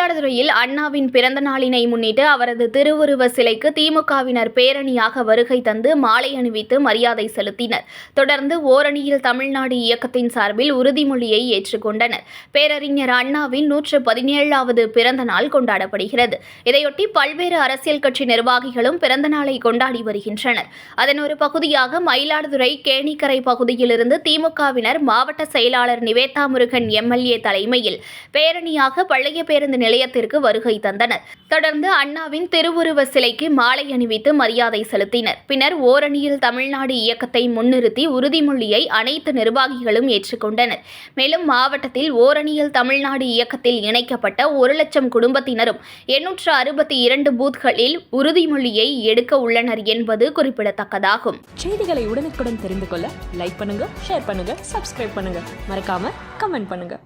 மயிலாடுதுறையில் அண்ணாவின் பிறந்த நாளினை முன்னிட்டு அவரது திருவுருவ சிலைக்கு திமுகவினர் பேரணியாக வருகை தந்து மாலை அணிவித்து மரியாதை செலுத்தினர். தொடர்ந்து ஓரணியில் தமிழ்நாடு இயக்கத்தின் சார்பில் உறுதிமொழியை ஏற்றுக்கொண்டனர். பேரறிஞர் அண்ணாவின் நூற்று பதினேழாவது பிறந்த நாள் கொண்டாடப்படுகிறது. இதையொட்டி பல்வேறு அரசியல் கட்சி நிர்வாகிகளும் பிறந்த நாளை கொண்டாடி வருகின்றனர். அதன் ஒரு பகுதியாக மயிலாடுதுறை கேணிக்கரை பகுதியிலிருந்து திமுகவினர் மாவட்ட செயலாளர் நிவேதா முருகன் எம்எல்ஏ தலைமையில் பேரணியாக பழைய பேருந்து நிலையத்திற்கு வருகை தந்தனர். தொடர்ந்து அண்ணாவின் திருவுருவ சிலைக்கு மாலை அணிவித்து மரியாதை செலுத்தினர். பின்னர் ஓரணியில் தமிழ்நாடு இயக்கத்தை முன்னிறுத்தி உறுதிமொழியை அனைத்து நிர்வாகிகளும் ஏற்றுக்கொண்டனர். மேலும் மாவட்டத்தில் ஓரணியில் தமிழ்நாடு இயக்கத்தில் இணைக்கப்பட்ட ஒரு லட்சம் குடும்பத்தினரும் எண்ணூற்று அறுபத்தி இரண்டு பூத்களில் உறுதிமொழியை எடுக்க உள்ளனர் என்பது குறிப்பிடத்தக்கதாகும். செய்திகளை உடனுக்குடன் தெரிந்து கொள்ள லைக் பண்ணுங்க ஷேர் பண்ணுங்க சப்ஸ்கிரைப் பண்ணுங்க. மறக்காம கமெண்ட் பண்ணுங்க.